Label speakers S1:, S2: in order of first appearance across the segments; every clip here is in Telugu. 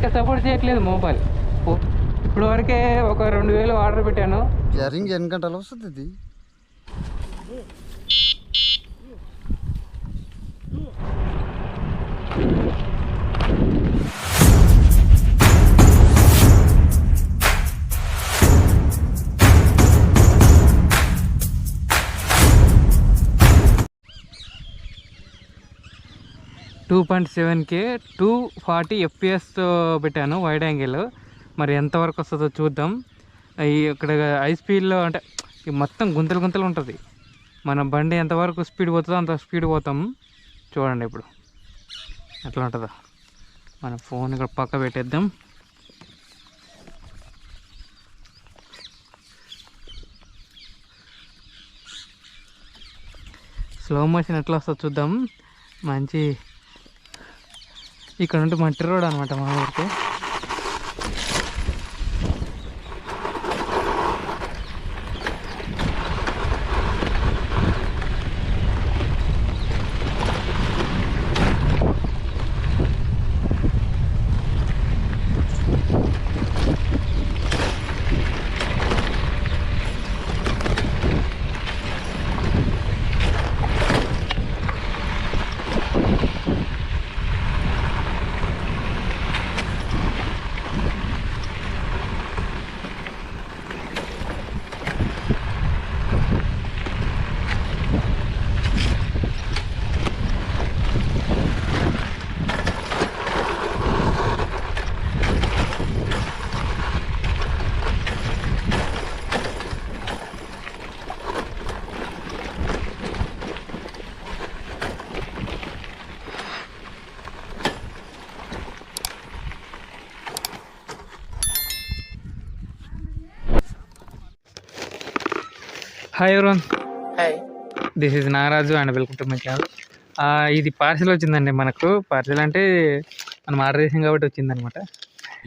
S1: సరిగ్గా సపోర్ట్ చేయట్లేదు మొబైల్ ఇప్పుడు వరకే ఒక రెండు వేలు ఆర్డర్ పెట్టాను.
S2: జరిగి ఎన్ని గంటలు వస్తుంది two
S1: point seven K two forty ఎఫ్పిఎస్తో పెట్టాను వైడ్ యాంగిల్ మరి ఎంతవరకు వస్తుందో చూద్దాం. ఇక్కడ హై స్పీడ్లో అంటే ఈ మొత్తం గుంతలు గుంతలు ఉంటుంది. మన బండి ఎంతవరకు స్పీడ్ పోతుందో అంత స్పీడ్ పోతాం. చూడండి ఇప్పుడు. ఎట్లా ఉంటుందో. మన ఫోన్ ఇక్కడ పక్క పెట్టేద్దాం. స్లో మోషన్ ఎట్లా వస్తుందో చూద్దాం. మంచి ఇక్కడ ఉంటే మట్టి రోడ్ అనమాట మా ఊరికి. Hi everyone
S3: hi
S1: this is Nagaraju and welcome to my channel ఇది పార్సిల్ వచ్చిందండి మనకు. పార్సిల్ అంటే మనం ఆర్డర్ చేసాం కాబట్టి వచ్చిందనమాట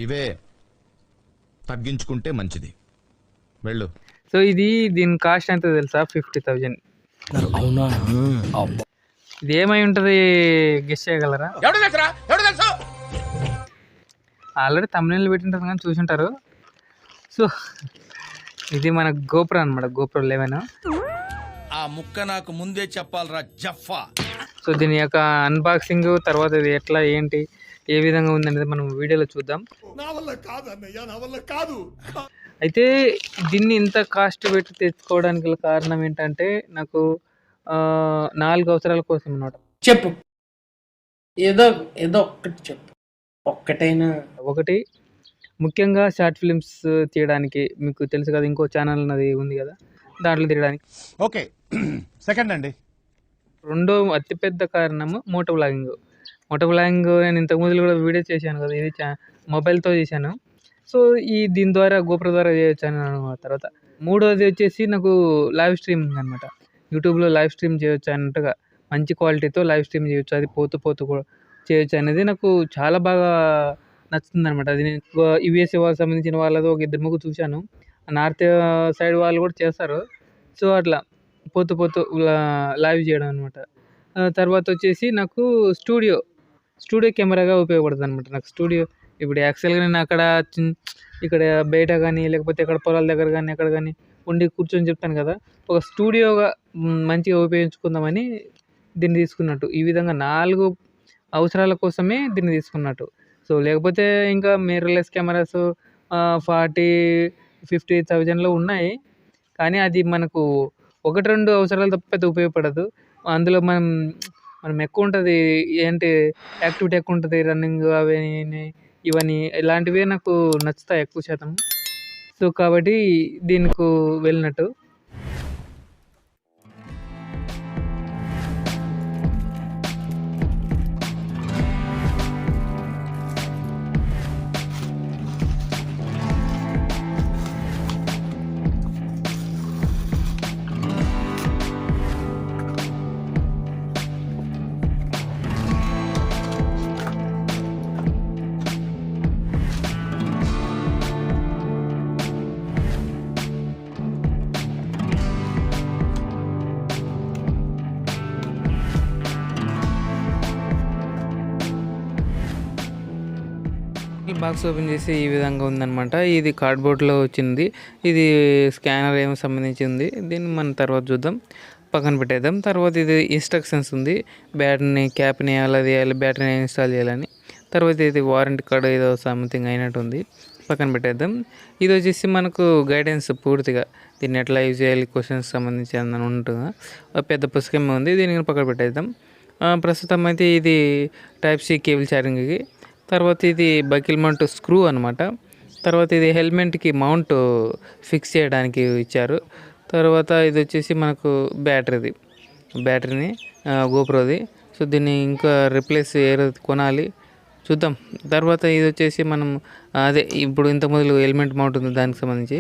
S4: ఇవే తగ్గించుకుంటే మంచిది. వెళ్ళు.
S1: సో ఇది దీని కాస్ట్ ఎంత తెలుసా? ఫిఫ్టీ థౌజండ్
S3: అవునా?
S1: ఇది ఏమై ఉంటుంది? గెస్ట్ చేయగలరా? ఆల్రెడీ తమిళ పెట్టింటారు కానీ చూసుంటారు. సో ఇది మన గోపురం అనమాట గోపురం లెవెన్.
S5: ఆ ముక్క నాకు ముందే చెప్పాలరా జఫా
S1: సో దీని యొక్క అన్బాక్సింగ్ తర్వాత ఇది ఎట్లా ఏంటి ఏ విధంగా ఉందనేది మనం వీడియోలో చూద్దాం. అయితే దీన్ని ఇంత కాస్ట్ పెట్టి తెచ్చుకోవడానికి గల కారణం ఏంటంటే నాకు ఆ, నాలుగు అవసరాల కోసం అనమాట
S3: చెప్పు. ఏదో ఏదో ఒక్కటి చెప్పు. ఒక్కటైనా.
S1: ఒకటి ముఖ్యంగా షార్ట్ ఫిలిమ్స్ తీయడానికి మీకు తెలుసు కదా ఇంకో ఛానల్ అది ఉంది కదా దాంట్లో తీయడానికి.
S6: ఓకే సెకండ్ అండి.
S1: రెండో అతిపెద్ద కారణము మోటో బ్లాగింగ్ మోటో బ్లాగింగ్ నేను ఇంతకు ముందు కూడా వీడియో చేశాను కదా ఇది చా మొబైల్తో చేశాను. సో ఈ దీని ద్వారా గోప్రో ద్వారా చేయొచ్చాను అనమాట తర్వాత. మూడోది వచ్చేసి నాకు లైవ్ స్ట్రీమింగ్ అనమాట యూట్యూబ్లో లైవ్ స్ట్రీమ్ చేయొచ్చు అన్నట్టుగా మంచి క్వాలిటీతో లైవ్ స్ట్రీమ్ చేయొచ్చు అది పోతూ పోతూ కూడా చేయొచ్చు అనేది నాకు చాలా బాగా నచ్చుతుంది అనమాట అది నేను యుఎస్ఏ వాళ్ళకి సంబంధించిన వాళ్ళతో ఒక ఇద్దరు ముగ్గురు చూశాను. నార్త్ సైడ్ వాళ్ళు కూడా చేస్తారు. సో అట్లా పోతూ పోతూ లా- లైవ్ చేయడం అనమాట తర్వాత వచ్చేసి నాకు స్టూడియో స్టూడియో కెమెరాగా ఉపయోగపడుతుంది అనమాట నాకు స్టూడియో ఇప్పుడు యాక్చువల్గా నేను అక్కడ ఇక్కడ బయట కానీ లేకపోతే ఇక్కడ పొలాల దగ్గర కానీ ఎక్కడ కానీ ఉండి కూర్చొని చెప్తాను కదా. ఒక స్టూడియోగా మంచిగా ఉపయోగించుకుందామని దీన్ని తీసుకున్నట్టు. ఈ విధంగా నాలుగు అవసరాల కోసమే దీన్ని తీసుకున్నట్టు. సో లేకపోతే ఇంకా మిర్రర్లెస్ కెమెరాస్ ఫార్టీ ఫిఫ్టీ థౌజండ్లో ఉన్నాయి. కానీ అది మనకు ఒకటి రెండు అవసరాలు తప్ప పెద్ద ఉపయోగపడదు. అందులో మనం మనం ఎక్కువ ఉంటుంది ఏంటి యాక్టివిటీ ఎక్కువ ఉంటుంది రన్నింగ్ అవి ఇవన్నీ ఇలాంటివే నాకు నచ్చుతాయి ఎక్కువ శాతం. సో కాబట్టి దీనికి వెళ్ళినట్టు. బాక్స్ ఓపెన్ చేసి ఈ విధంగా ఉందనమాట ఇది కార్డ్బోర్డ్లో వచ్చింది. ఇది స్కానర్ ఏమో సంబంధించింది. దీన్ని మనం తర్వాత చూద్దాం. పక్కన పెట్టేద్దాం. తర్వాత ఇది ఇన్స్ట్రక్షన్స్ ఉంది. బ్యాటరీని క్యాప్ని ఎలా తీయాలి బ్యాటరీని ఇన్స్టాల్ చేయాలని. తర్వాత ఇది వారంటీ కార్డు ఏదో సంథింగ్ అయినట్టు ఉంది. పక్కన పెట్టేద్దాం. ఇది వచ్చేసి మనకు గైడెన్స్ పూర్తిగా. దీన్ని ఎట్లా యూజ్ చేయాలి క్వశ్చన్స్ సంబంధించి అని ఉంటుందా? పెద్ద పుస్తకం ఉంది. దీనిని పక్కన పెట్టేద్దాం. ప్రస్తుతం అయితే ఇది టైప్ సి కేబుల్ ఛార్జింగ్కి తర్వాత ఇది బకిల్ మౌంట్ స్క్రూ అనమాట తర్వాత ఇది హెల్మెట్కి మౌంట్ ఫిక్స్ చేయడానికి ఇచ్చారు. తర్వాత ఇది వచ్చేసి మనకు బ్యాటరీది. బ్యాటరీని గోప్రోది. సో దీన్ని ఇంకా రిప్లేస్ ఏ కొనాలి. చూద్దాం. తర్వాత ఇది వచ్చేసి మనం అదే ఇప్పుడు ఇంత మొదలు హెల్మెట్ మౌంట్ ఉంది దానికి సంబంధించి.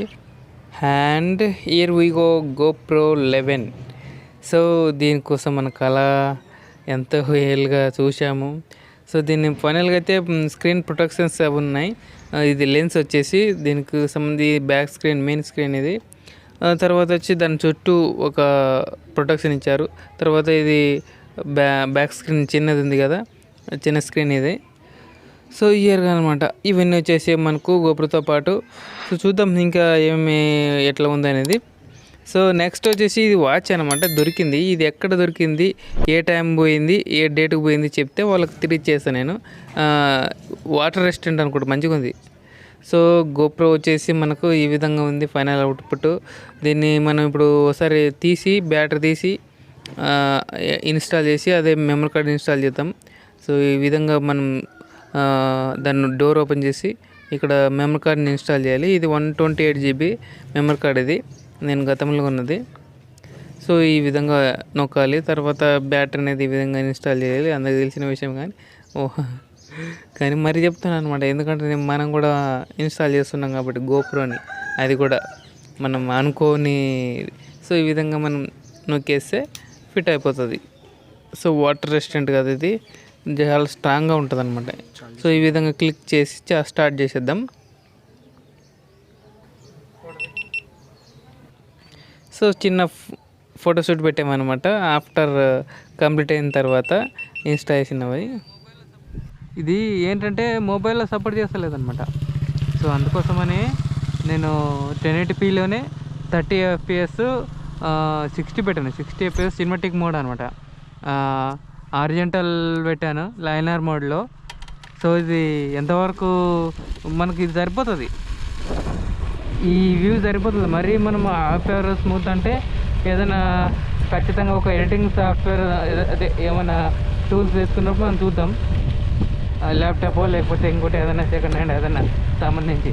S1: And here we go GoPro eleven. So దీనికోసం మన కళ ఎంతో ఏళ్ళుగా చూసాము సో దీన్ని ఫైనల్గా అయితే స్క్రీన్ ప్రొటెక్షన్స్ అవి ఉన్నాయి. ఇది లెన్స్ వచ్చేసి దీనికి సంబంధి బ్యాక్ స్క్రీన్ మెయిన్ స్క్రీన్ ఇది. తర్వాత వచ్చి దాని చుట్టూ ఒక ప్రొటెక్షన్ ఇచ్చారు. తర్వాత ఇది బ్యా బ్యాక్ స్క్రీన్ చిన్నది ఉంది కదా చిన్న స్క్రీన్ ఇది. సో ఇయర్గా అనమాట ఇవన్నీ వచ్చేసి మనకు గోపురతో పాటు. సో చూద్దాం ఇంకా ఏమి ఎట్లా ఉంది అనేది సో నెక్స్ట్ వచ్చేసి ఇది వాచ్ అనమాట దొరికింది. ఇది ఎక్కడ దొరికింది? ఏ టైం పోయింది? ఏ డేట్కి పోయింది చెప్తే వాళ్ళకి తిరిగి చేస్తాను నేను వాటర్ రెస్టారెంట్ అనుకుంటా మంచిగా ఉంది. సో గోప్రో వచ్చేసి మనకు ఈ విధంగా ఉంది ఫైనల్ అవుట్పుట్ దీన్ని మనం ఇప్పుడు ఒకసారి తీసి బ్యాటరీ తీసి ఇన్స్టాల్ చేసి అదే మెమరీ కార్డ్ ఇన్స్టాల్ చేద్దాం. సో ఈ విధంగా మనం దాన్ని డోర్ ఓపెన్ చేసి ఇక్కడ మెమరీ కార్డ్ని ఇన్స్టాల్ చేయాలి. ఇది one twenty eight GB memory card ఇది. నేను గతంలో ఉన్నది. సో ఈ విధంగా నొక్కాలి. తర్వాత బ్యాటరీ అనేది ఈ విధంగా ఇన్స్టాల్ చేయాలి. అందరికి తెలిసిన విషయం కానీ. ఓ కానీ మరి చెప్తాను అనమాట ఎందుకంటే నేను మనం కూడా ఇన్స్టాల్ చేస్తున్నాం కాబట్టి గోప్రోని. అది కూడా మనం అనుకోని సో ఈ విధంగా మనం నొక్కేస్తే ఫిట్ అయిపోతుంది. సో వాటర్ రెసిస్టెంట్ కదా ఇది. చాలా స్ట్రాంగ్గా ఉంటుంది అనమాట సో ఈ విధంగా క్లిక్ చేసి చా- స్టార్ట్ చేసేద్దాం. సో చిన్న ఫోటోషూట్ పెట్టామన్నమాట. ఆఫ్టర్ కంప్లీట్ uh, అయిన తర్వాత ఇన్స్టా అవి ఇది ఏంటంటే మొబైల్లో సపోర్ట్ చేస్తలేదనమాట సో అందుకోసమని నేను టెన్ ఎయిటీపీలోనే థర్టీ ఎఫ్పిఎస్ సిక్స్టీ పెట్టాను. సిక్స్టీ ఎఫ్పిఎస్ సినిమాటిక్ మోడ్ అనమాట ఆరిజెంటల్ పెట్టాను లైనర్ మోడ్లో సో ఇది ఎంతవరకు మనకి ఇది సరిపోతుంది? ఈ వ్యూ సరిపోతుంది. మరి మనం సాఫ్ట్వేర్ స్మూత్ అంటే ఏదైనా ఖచ్చితంగా ఒక ఎడిటింగ్ సాఫ్ట్వేర్ అదే ఏమైనా టూల్స్ వేసుకున్నప్పుడు మనం చూద్దాం. ల్యాప్టాప్ లేకపోతే ఇంకోటి ఏదైనా సెకండ్ హ్యాండ్ ఏదైనా సంబంధించి.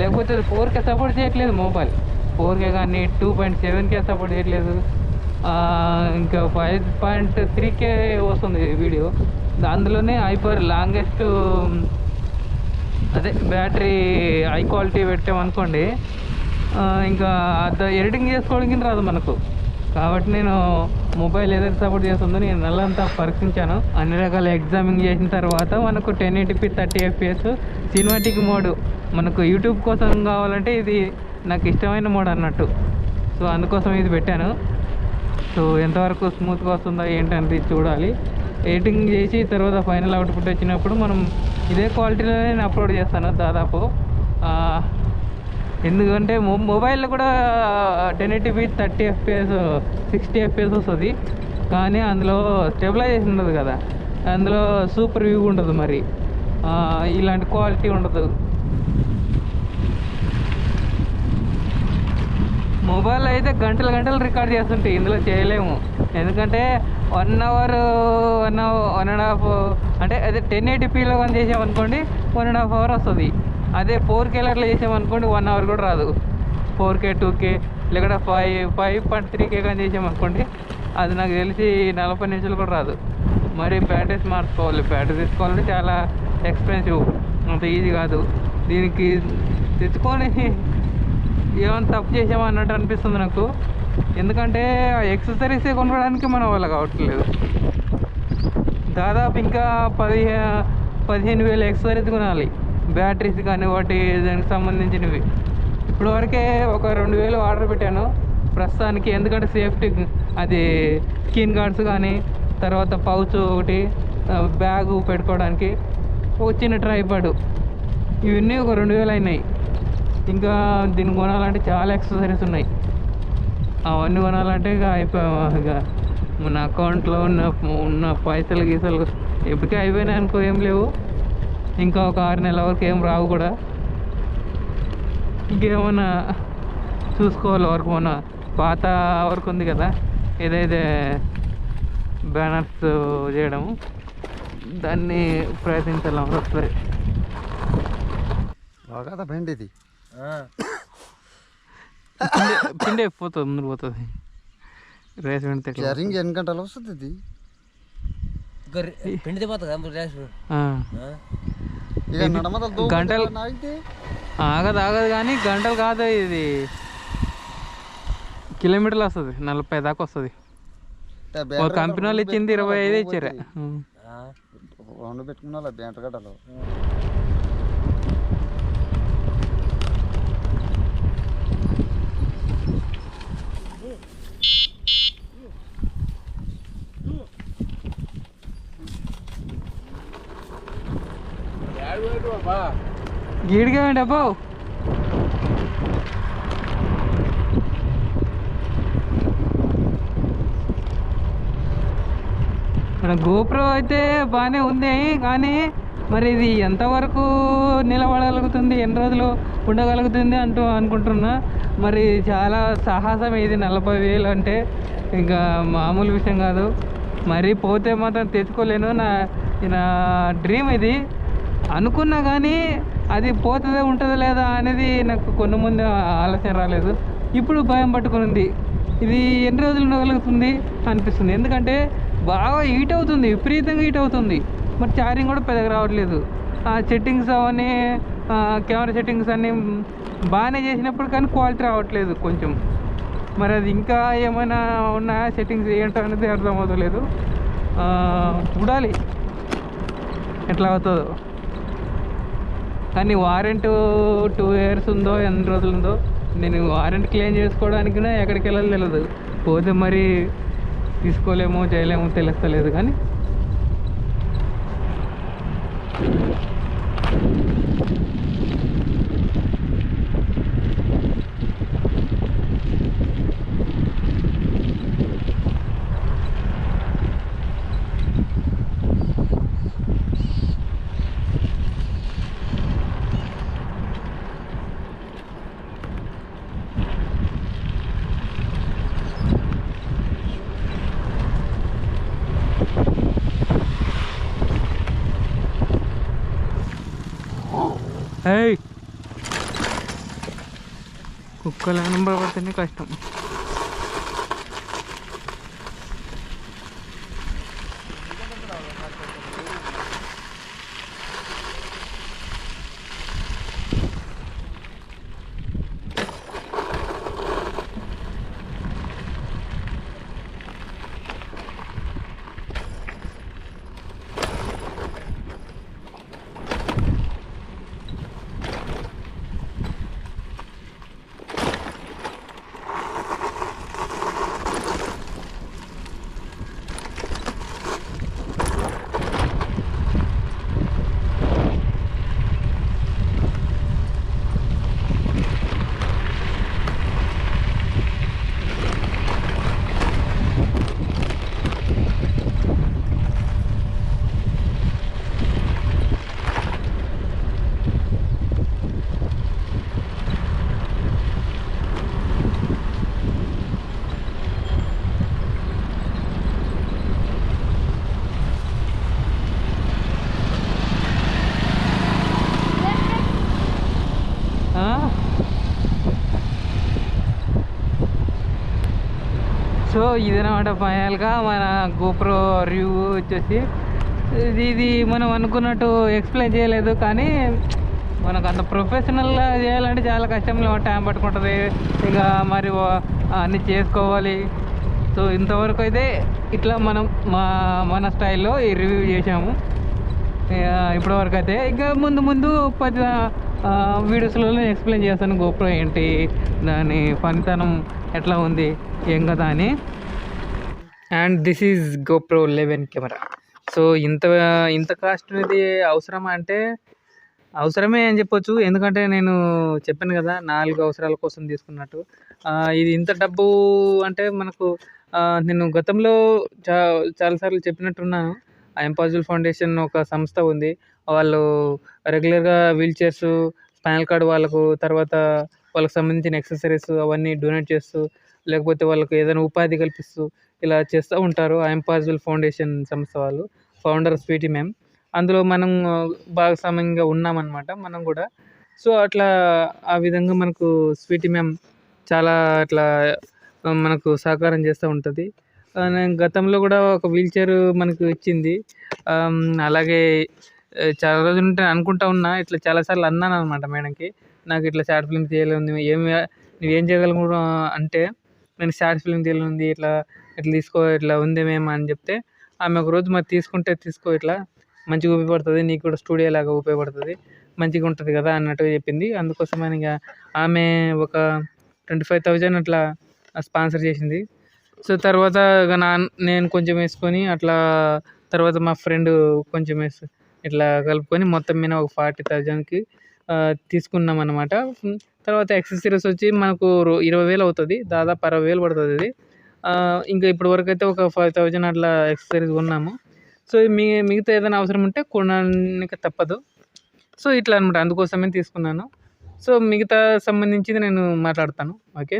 S1: లేకపోతే ఫోర్ కే సపోర్ట్ చేయట్లేదు మొబైల్ ఫోర్ కే కానీ two point seven K support చేయట్లేదు. ఇంకా ఫైవ్ పాయింట్ త్రీ కే వస్తుంది వీడియో అందులోనే హైపర్ లాంగెస్ట్ అదే బ్యాటరీ హై క్వాలిటీ పెట్టామనుకోండి ఇంకా అద్ద ఎడిటింగ్ చేసుకోవడానికి రాదు మనకు. కాబట్టి నేను మొబైల్ ఏదైతే సపోర్ట్ చేస్తుందో నేను నెలంతా పరీక్షించాను. అన్ని రకాల ఎగ్జామింగ్ చేసిన తర్వాత మనకు ten eighty P thirty FPS cinematic mode మనకు యూట్యూబ్ కోసం కావాలంటే ఇది నాకు ఇష్టమైన మోడ్ అన్నట్టు. సో అందుకోసం ఇది పెట్టాను. సో ఎంతవరకు స్మూత్గా వస్తుందో ఏంటనేది చూడాలి. ఎడిటింగ్ చేసి తర్వాత ఫైనల్ అవుట్పుట్ వచ్చినప్పుడు మనం ఇదే క్వాలిటీలోనే నేను అప్లోడ్ చేస్తాను దాదాపు. ఎందుకంటే మొ మొబైల్లో కూడా ten eighty P thirty FPS sixty FPS వస్తుంది. కానీ అందులో స్టెబిలైజేషన్ ఉండదు కదా. అందులో సూపర్ వ్యూ ఉండదు మరి. ఇలాంటి క్వాలిటీ ఉండదు. మొబైల్ అయితే గంటలు గంటలు రికార్డ్ చేస్తుంటే ఇందులో చేయలేము. ఎందుకంటే one hour one one and half అంటే అదే టెన్ ఎయిటీపీలో కానీ చేసామనుకోండి వన్ అండ్ హాఫ్ అవర్ వస్తుంది. అదే ఫోర్ కేలో అట్లా చేసామనుకోండి వన్ అవర్ కూడా రాదు. ఫోర్ కే టూ కే లేకపోతే five five point three K కానీ చేసామనుకోండి అది నాకు తెలిసి నలభై నిమిషాలు కూడా రాదు. మరి బ్యాటరీస్ మార్చుకోవాలి. బ్యాటరీ తీసుకోవాలంటే చాలా ఎక్స్పెన్సివ్. అంత ఈజీ కాదు. దీనికి తెచ్చుకొని ఏమైనా తప్పు చేసామన్నట్టు అనిపిస్తుంది నాకు. ఎందుకంటే ఆ ఎక్సెసరీస్ కొనడానికి మన వల్ల కావట్లేదు. దాదాపు ఇంకా పదిహే పదిహేను వేల ఎక్సెసరీస్ కొనాలి. బ్యాటరీస్ కానీ వాటి దానికి సంబంధించినవి. ఇప్పటివరకే ఒక రెండు వేలు ఆర్డర్ పెట్టాను. ప్రస్తుతానికి ఎందుకంటే సేఫ్టీ అది స్కిన్ గార్డ్స్ కానీ తర్వాత పౌచ్ ఒకటి బ్యాగ్ పెట్టుకోవడానికి ఒక చిన్న ట్రైపాడ్ ఇవన్నీ ఒక రెండు వేలు అయినాయి. ఇంకా దీన్ని కొనాలంటే చాలా ఎక్సెసరీస్ ఉన్నాయి. అవన్నీ కొనాలంటే ఇక అయిపోయాము ఇక మన అకౌంట్లో ఉన్న ఉన్న పైసలు గీసలు ఎప్పటికీ అయిపోయినాయి అనుకో ఏం లేవు. ఇంకా ఒక ఆరు నెలల వరకు ఏం రావు కూడా. ఇంకేమన్నా చూసుకోవాలి వరకు మన పాత వరకు ఉంది కదా ఏదైతే బ్యానర్స్ చేయడము దాన్ని ప్రయత్నించాలి. ఒకసారి.
S2: బాగా బండి ఇది?
S1: పిండి పోతుంది ముందు పోతుంది. రేస్ వెంట
S2: చార్జింగ్ ఎన్ని గంటలు వస్తుంది ఇది?
S7: పిండితే పోతుంది రేస్?
S2: ఇక నడమదలు
S1: గంటలు- ఆగదు ఆగదు కానీ గంటలు కాదు ఇది. కిలోమీటర్లు వస్తుంది నలభై దాకా వస్తుంది. కంపెనీ వాళ్ళు ఇచ్చింది ఇరవై ఐదు ఇచ్చారు.
S2: రెండు పెట్టుకున్న బ్యాటర్ గడ్డలు
S1: గీడిగా డబ్బు మన గోప్రో అయితే బాగానే ఉంది కానీ మరి ఇది ఎంతవరకు నిలబడగలుగుతుంది ఎన్ని రోజులు ఉండగలుగుతుంది అంటూ అనుకుంటున్నా. మరి చాలా సాహసం ఇది నలభై వేలు అంటే ఇంకా మామూలు విషయం కాదు. మరి పోతే మాత్రం తెచ్చుకోలేను నా నా డ్రీమ్ ఇది. అనుకున్నా కానీ అది పోతుందో ఉంటుందో లేదా అనేది నాకు కొన్ని ముందు ఆలోచన రాలేదు. ఇప్పుడు భయం పట్టుకునింది. ఇది ఎన్ని రోజులు ఉండగలుగుతుంది అనిపిస్తుంది. ఎందుకంటే బాగా హీట్ అవుతుంది విపరీతంగా హీట్ అవుతుంది. మరి ఛార్జింగ్ కూడా పెద్దగా రావట్లేదు. ఆ సెట్టింగ్స్ అవన్నీ కెమెరా సెట్టింగ్స్ అన్నీ బాగానే చేసినప్పుడు కానీ క్వాలిటీ రావట్లేదు కొంచెం. మరి అది ఇంకా ఏమైనా ఉన్నా సెట్టింగ్స్ ఏంటో అనేది అర్థమవుతలేదు ఆ, చూడాలి. ఎట్లా అవుతుందో. కానీ వారెంట్ టూ ఇయర్స్ ఉందో ఎన్ని రోజులు ఉందో నేను వారెంట్ క్లెయిమ్ చేసుకోవడానికి ఎక్కడికి వెళ్ళాలి తెలియదు పోతే మరి తీసుకోలేమో చేయలేమో తెలుస్తలేదు కానీ ఏయ్ కుక్కల నెంబర్ పడితేనే కష్టం ఇదనమాట ఫైనల్గా మన గోప్రో రివ్యూ వచ్చేసి. ఇది ఇది మనం అనుకున్నట్టు ఎక్స్ప్లెయిన్ చేయలేదు కానీ మనకు అంత ప్రొఫెషనల్గా చేయాలంటే చాలా కష్టంలో టైం పట్టుకుంటుంది. ఇక మరి అన్నీ చేసుకోవాలి. సో ఇంతవరకు అయితే ఇట్లా మనం మా మన స్టైల్లో ఈ రివ్యూ చేసాము ఇప్పటివరకు అయితే ఇంకా ముందు ముందు పది వీడియోస్లో ఎక్స్ప్లెయిన్ చేస్తాను గోప్రో ఏంటి దాని ఫలితనం ఎట్లా ఉంది ఏం కదా అని. And this is GoPro eleven camera. So ఇంత ఇంత కాస్ట్ అనేది అవసరమా అంటే అవసరమే అని చెప్పొచ్చు. ఎందుకంటే నేను చెప్పాను కదా నాలుగు అవసరాల కోసం తీసుకున్నట్టు. ఇది ఇంత డబ్బు అంటే మనకు నేను గతంలో చా చాలాసార్లు చెప్పినట్టున్నాను. ఆ ఇంపాసిబుల్ ఫౌండేషన్ ఒక సంస్థ ఉంది. వాళ్ళు రెగ్యులర్గా వీల్ చైర్స్ స్పైనల్ కార్డ్ వాళ్ళకు తర్వాత వాళ్ళకి సంబంధించిన ఎక్సెసరీస్ అవన్నీ డొనేట్ చేస్తూ లేకపోతే వాళ్ళకి ఏదైనా ఉపాధి కల్పిస్తూ ఇలా చేస్తూ ఉంటారు. ఆ పాసిబుల్ ఫౌండేషన్ సంస్థ వాళ్ళు ఫౌండర్ స్వీటీ మ్యామ్ అందులో మనం భాగస్వామ్యంగా ఉన్నామన్నమాట మనం కూడా. సో అట్లా ఆ విధంగా మనకు స్వీటీ మ్యామ్ చాలా అట్లా మనకు సహకారం చేస్తూ ఉంటుంది. నేను గతంలో కూడా ఒక వీల్ చైర్ మనకు ఇచ్చింది. అలాగే చాలా రోజులు ఉంటే అనుకుంటా ఉన్నా ఇట్లా చాలాసార్లు అన్నాను అనమాట మేడంకి. నాకు ఇట్లా షార్ట్ ఫిల్మ్ తీయాలని ఏమి నువ్వేం చేయగలను అంటే నేను షార్ట్ ఫిల్మ్ తీయాలని ఇట్లా ఇట్లా తీసుకో ఇట్లా ఉంది మేము అని చెప్తే ఆమె ఒక రోజు మరి తీసుకుంటే తీసుకో ఇట్లా మంచిగా ఉపయోగపడుతుంది నీకు కూడా స్టూడియో లాగా ఉపయోగపడుతుంది మంచిగా ఉంటుంది కదా అన్నట్టుగా చెప్పింది. అందుకోసమని ఇక ఆమె ఒక ట్వంటీ ఫైవ్ థౌజండ్ అట్లా స్పాన్సర్ చేసింది. సో తర్వాత ఇక నా నేను కొంచెం వేసుకొని అట్లా తర్వాత మా ఫ్రెండ్ కొంచెం వేసి ఇట్లా కలుపుకొని మొత్తం మీద ఒక ఫార్టీ థౌజండ్కి తీసుకున్నాం అనమాట తర్వాత యాక్సెసరీస్ వచ్చి మనకు ఇరవై వేలు అవుతుంది దాదాపు అరవై వేలు పడుతుంది ఇది. ఇంకా ఇప్పటి వరకు అయితే ఒక ఫైవ్ థౌజండ్ అట్లా యాక్సెసరీస్ కొన్నాము. సో మీ మిగతా ఏదైనా అవసరం ఉంటే కొనడానికి తప్పదు. సో ఇట్లా అనమాట అందుకోసమే తీసుకున్నాను. సో మిగతా సంబంధించింది నేను మాట్లాడతాను. ఓకే?